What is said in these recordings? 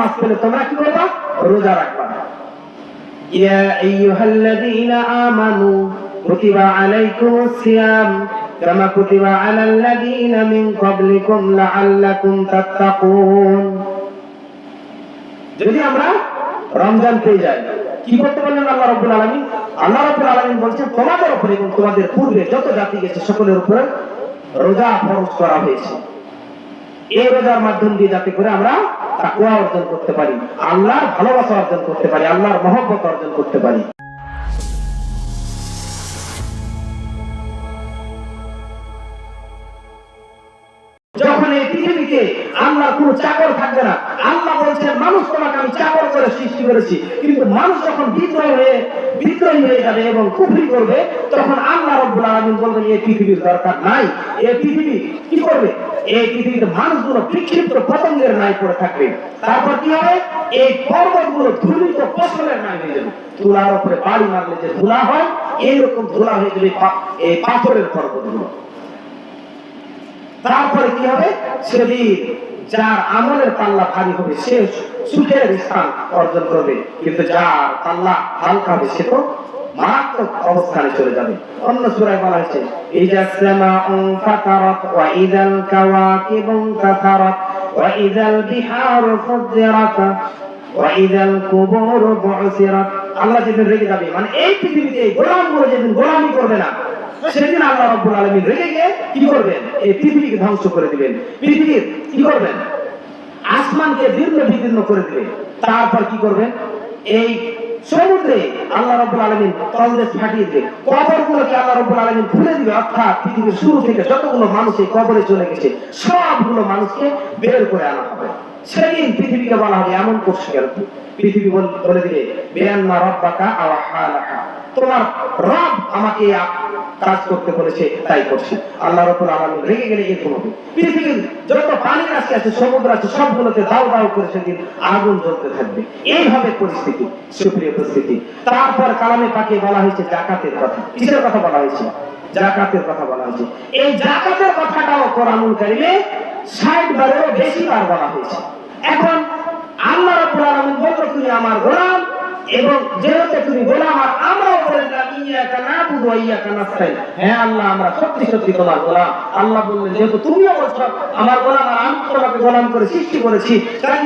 মাস পেলে তোমরা কি করবা রোজা রাখবা। ইয়া আমানু কুতিবা আলাইকুমুস সিয়াম কামা কুতিবা মিন ক্বাবলিকুম লাআল্লাকুম তাত্তাকুন। যদি আমরা রমজান পেয়ে যাই কি করতে বললেন আল্লাহ রব্বুল আলামিন? আল্লাহ রব্বুল আলামিন বলছেন তোমাদের উপরে এবং তোমাদের পূর্বে যত জাতি গেছে সকলের উপরে রোজা ফরজ করা হয়েছে। এই রোজার মাধ্যম দিয়ে যাতে করে আমরা তাকওয়া অর্জন করতে পারি, আল্লাহর ভালোবাসা অর্জন করতে পারি, আল্লাহর মহব্বত অর্জন করতে পারি। যখন এই পৃথিবীতে আল্লাহর কোনো চাকর থাকবে না, আল্লাহ বলছেন, মানুষ তোমাকে আমি চাকর করে সৃষ্টি করেছি। কিন্তু মানুষ যখন বিদ্রোহ হয়ে, বিদ্রোহী হয়ে যাবে এবং কুফরি করবে, তখন আল্লাহ রব্বুল আলামিন বলবেন এই পৃথিবীর দরকার নাই। এই পৃথিবী কি করবে? এই মানুষগুলো বিক্ষিপ্ত পতঙ্গের পড়ে থাকবে। তারপর কি হবে? এই পর্বতগুলো ফসলের হয়ে যাবে। উপরে বাড়ি মারলে যে ধুলা হয়, এইরকম ধুলা হয়ে যাবে এই পাথরের পর্বতগুলো। তারপরে কি হবে? সেদিন যার আমলের পাল্লা ভারী হবে, সে সুখের স্থান অর্জন করবে। কিন্তু যার পাল্লা হালকা হবে, সে তো মারাত্মক অবস্থানে চলে যাবে। অন্য সূরায় বলা হয়েছে ইজা সামাউ ওয়া ইদাল কাওয়াকিবু তাথারাত ওয়া ইদাল বিহারু ফুজ্জিরাত ওয়া ইদাল কুবুরু বু'সিরাত। আল্লাহ যেদিন রেগে যাবে মানে এই পৃথিবীতে এই গোলামগুলো যেদিন গোলামি করবে না, সেদিন আল্লাহ রাব্বুল আলামিন রেগে গিয়ে কি করবেন? এই পৃথিবীকে ধ্বংস করে দিবেন। পৃথিবীর কি করবেন? আসমানকে দীর্ঘ বিদীর্ণ করে দিবেন। তারপর কি করবেন? এই সমুদ্রে আল্লাহ রাব্বুল আলামিন তলদেশ ফাটিয়ে দিবে। কবরগুলোকে আল্লাহ রাব্বুল আলামিন খুলে দিবে, অর্থাৎ পৃথিবীর শুরু থেকে যতগুলো মানুষ এই কবরে চলে গেছে, সবগুলো মানুষকে বের করে আনা হবে। সেদিন পৃথিবীকে বলা হবে, এমন করছে কেন পৃথিবী বলে দিবে বেয়ান্না রব্বাকা আওয়া হালাকা। তোমার রব আমাকে কাজ করতে বলেছে, তাই করছে। আল্লাহ রাব্বুল আলামিন রেগে গেলে এরকম হবে। পৃথিবীর যত পানি রাশি আছে, সমুদ্র আছে সবগুলোতে দাও দাও করে সেদিন আগুন জ্বলতে থাকবে। এইভাবে পরিস্থিতি, সুপ্রিয় পরিস্থিতি তারপর কালামে পাকে বলা হয়েছে জাকাতের কথা। কিসের কথা বলা হয়েছে? জাকাতের কথা বলা হয়েছে। এই জাকাতের কথাটাও কোরআনুল কারিমে 60 বারেরও বেশি বার বলা হয়েছে। এখন আল্লাহ রাব্বুল আলামিন বলল, তুমি আমার গোলাম এবং যেহেতু তুমি গোলাম, আর আমরাও হ্যাঁ আল্লাহ, আমরা সত্যি সত্যি তোমার গোলাম। আল্লাহ বললেন, যেহেতু তুমিও বলছো, আমার গোলাম আর আমি তোমাকে গোলাম করে সৃষ্টি করেছি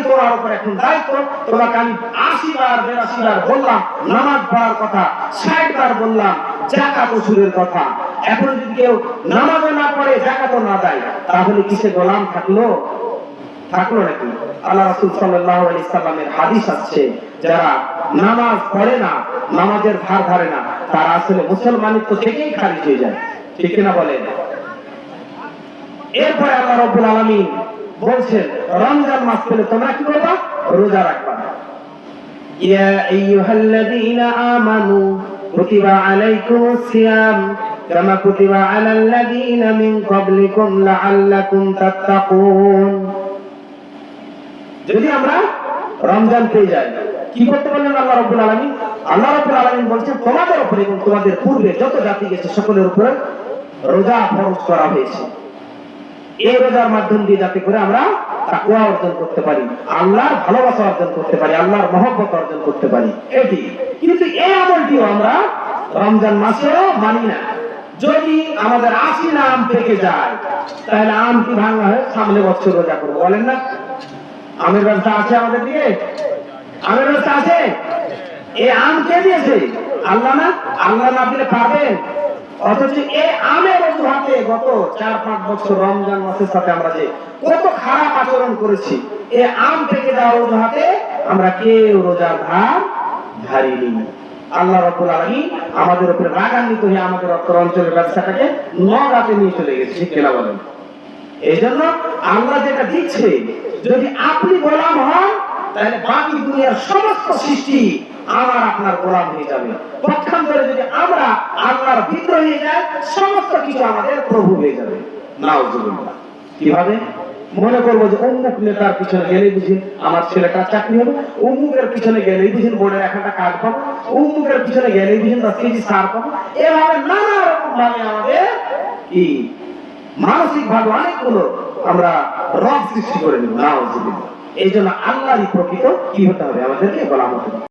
তোমার উপর এখন দায়িত্ব। তোমাকে আমি আশি বার, বেরাশি বার বললাম, নামাজ পড়ার কথা, ষাট বার বললাম জাকাত ওসুলের কথা। এখন যদি কেউ নামাজও না পড়ে জাকাতও না দেয়, তাহলে কিসে গোলাম থাকল? থাকলো নাকি আল্লাহ রাসূল সাল্লাল্লাহু আলাইহি সাল্লামের হাদিস আছে যারা নামাজ পড়ে না নামাজের ধার ধারে না তারা আসলে মুসলমানিত্ব থেকেই খারিজ হয়ে যায় ঠিক কিনা বলেন এরপরে আল্লাহ রাব্বুল আলামিন বলছেন রমজান মাস পেলে তোমরা কি করবা রোজা রাখবা يا أيها الذين آمنوا كتب عليكم الصيام كما كتب على الذين من قبلكم لعلكم تتقون যদি আমরা রমজান পেয়ে যাই, কি করতে বললেন আল্লাহ রাব্বুল আলামিন? আল্লাহ রাব্বুল আলামিন বলছেন, তোমাদের উপরে এবং তোমাদের পূর্বে যত জাতি গেছে, সকলের উপরে রোজা ফরজ করা হয়েছে। এই রোজার মাধ্যম দিয়ে যাতে করে আমরা তাকওয়া অর্জন করতে পারি, আল্লাহর ভালোবাসা অর্জন করতে পারি, আল্লাহর মহব্বত অর্জন করতে পারি। এটি। কিন্তু এই আমলটিও আমরা রমজান মাসেও মানি না। যদি আমাদের আশি আম পেকে যায়, তাহলে আম কি ভাঙা হয় সামনে বছর রোজা করব বলেন না? আমের ব্যবসা আছে আমাদের দিকে? আমের ব্যবসা আছে? এই আম কে দিয়েছে? আল্লাহ না? আল্লাহ না দিলে পারবেন অথচ এই আমের অজুহাতে গত চার, পাঁচ বছর রমজান মাসের সাথে আমরা যে কত খারাপ আচরণ করেছি এই আম থেকে দেওয়ার অজুহাতে আমরা কেউ রোজার ধার ধারিনি। আল্লাহ রব্বুল আলামিন আমাদের উপরে রাগান্বিত হয়ে আমাদের অত্তর অঞ্চলের ব্যবসাটাকে নগাতে নিয়ে চলে গেছে। ঠিক কিনা বলেন? এই জন্য আল্লাহ যেটা দিচ্ছে, যদি আপনি গোলাম হন, তাহলে বাকি দুনিয়ার সমস্ত সৃষ্টি আমার আপনার গোলাম হয়ে যাবে। পক্ষান্তরে যদি আমরা আল্লাহর বিদ্রোহ হয়ে যায় সমস্ত কিছু আমাদের প্রভু হয়ে যাবে। নাউজুবিল্লাহ। কীভাবে? মনে করব যে অমুক নেতার পিছনে গেলেই বুঝি আমার ছেলেটা চাকরি হবে। অমুকের পিছনে গেলেই বুঝিন বোর্ডের একটা কার্ড পাবো। অমুকের পিছনে গেলেই বুঝিন দশ কেজি সার পাবো। এভাবে নানা রকম ভাবে আমাদের কি মানসিক ভাবে অনেকগুলো আমরা রব সৃষ্টি করে নিব না এই জন্য আল্লাহরই প্রকৃত, কি হতে হবে আমাদেরকে বলা হতে